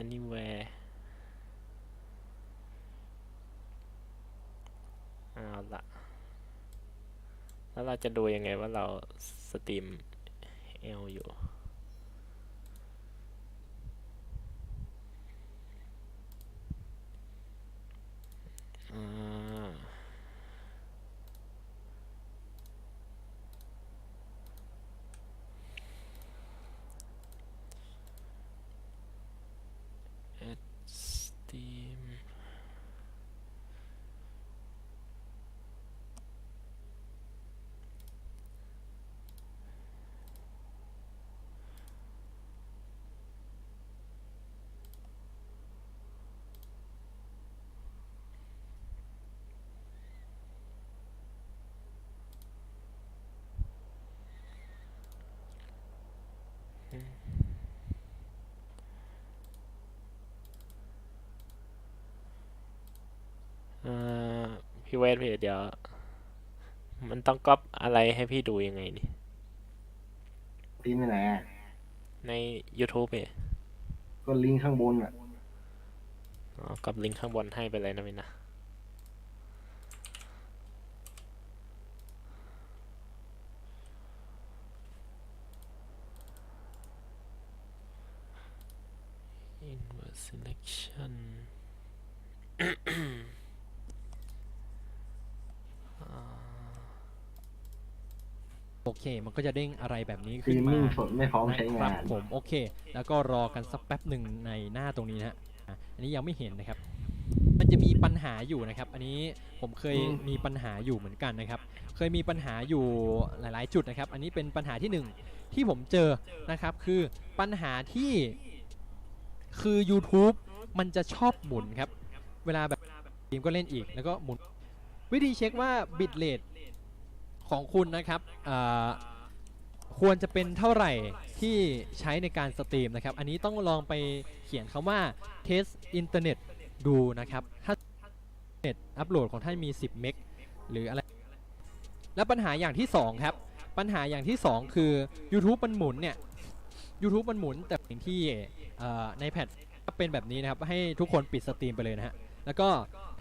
anywhere เอาละแล้วเราจะดูยังไงว่าเราสตรีม L อยู่ อ่า at steam อ่า พี่เวทพี่เดี๋ยว มันต้องก๊อปอะไรให้พี่ดูยังไงนี่พิมพ์ไปไหนอะใน YouTube พี่ก็ลิงก์ข้างบนอะอ๋อกับลิงก์ข้างบนให้ไปเลยนะพี่นะ invert selection โอเค มันก็จะเด้งอะไรแบบนี้ฟิขึ้นล์มมามิ่งสดไม่พร้อมนะใช้คงารับนผมโอเค แล้วก็รอกันสักแป๊บหนึ่งในหน้าตรงนี้นะฮะอะอันนี้ยังไม่เห็นนะครับ มันจะมีปัญหาอยู่นะครับ อันนี้ผมเคยอืมมีปัญหาอยู่เหมือนกันนะครับ เคยมีปัญหาอยู่หลาย ๆ จุดนะครับ อันนี้เป็นปัญหาที่หนึ่งที่ผมเจอนะครับ คือปัญหาที่คือ YouTube มันจะชอบหมุนครับ เวลาแบบทีมก็เล่นอีกแล้วก็หมุน วิธีเช็คว่าบิตเลท ของคุณนะครับควรจะเป็นเท่าไหร่ที่ใช้ในการสตรีมนะครับ อันนี้ต้องลองไปเขียนคำว่า test internet ดูนะครับ ถ้าเน็ตอัปโหลดของท่านมี 10 เมกหรืออะไร แล้วปัญหาอย่างที่ 2 ครับ ปัญหาอย่างที่ 2 คือ YouTube มันหมุนเนี่ย YouTube มันหมุนแต่สิ่งที่ในแพทก็เป็นแบบนี้นะครับ ให้ทุกคนปิดสตรีมไปเลยนะฮะ แล้วก็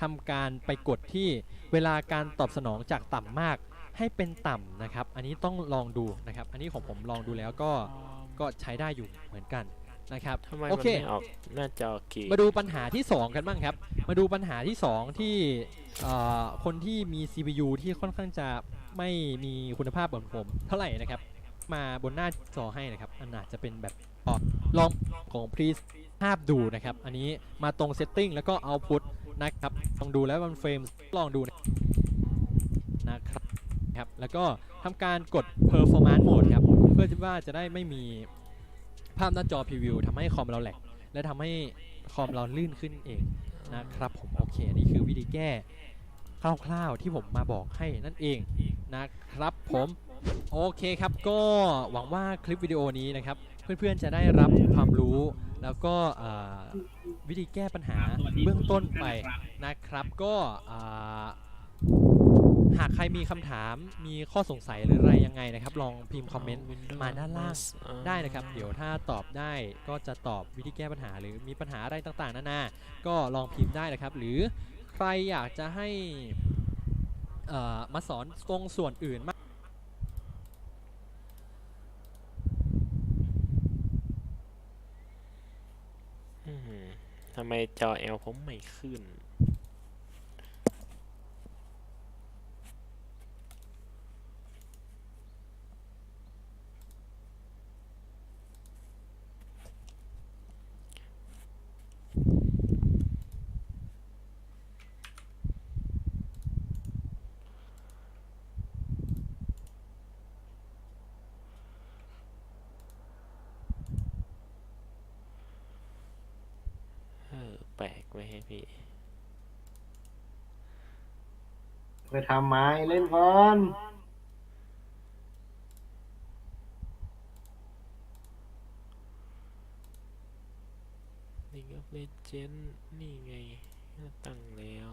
ทำการไปกดที่เวลาการตอบสนองจากต่ำมาก ให้เป็นต่ำนะครับ อันนี้ต้องลองดูนะครับ อันนี้ของผมลองดูแล้วก็ก็ใช้ได้อยู่เหมือนกันนะครับทำไมโอมันเค ไม่ออกหน้าจอกี่มาดูปัญหาที่ 2 กันบ้างครับ มาดูปัญหาที่ 2 ที่เอ่อคนที่มี CPU ที่ค่อนข้างจะไม่มีคุณภาพเหมือนผมเท่าไหร่นะครับ มาบนหน้าจอให้นะครับ อันอาจจะเป็นแบบอ่อลองของ Please ภาพดูนะครับ อันนี้มาตรง Setting แล้วก็ Output นะครับ ลองดูแล้วมันเฟรมลองดูนะครับ ครับ แล้วก็ทำการกด Performance Mode ครับ เพื่อที่ว่าจะได้ไม่มีภาพหน้าจอพรีวิวทำให้คอมเราแหลก และทำให้คอมเราลื่นขึ้นเองนะครับผมโอเคนี่คือวิธีแก้คร่าวๆที่ผมมาบอกให้นั่นเองนะครับผมโอเคครับก็หวังว่าคลิปวิดีโอนี้นะครับ เพื่อนๆจะได้รับความรู้แล้วก็วิธีแก้ปัญหาเบื้องต้นไปนะครับก็อ่า หากใครมีคำถามมีข้อสงสัยหรืออะไรยังไงนะครับ ลองพิมพ์คอมเมนต์มาด้านล่างได้นะครับ เดี๋ยวถ้าตอบได้ก็จะตอบวิธีแก้ปัญหา หรือมีปัญหาอะไรต่างๆนานา ก็ลองพิมพ์ได้นะครับ หรือใครอยากจะให้เอ่อมาสอนตรงส่วนอื่นมากอืมทำไมจอ L ผมไม่ขึ้น เออ แปลก ไว้ให้พี่ ไปทำไม้เล่นก่อน League of Legends นี่ไงตั้งแล้ว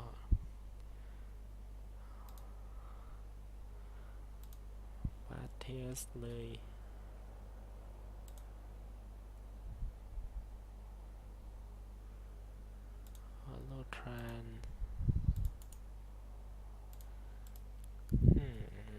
ปาเทสเลย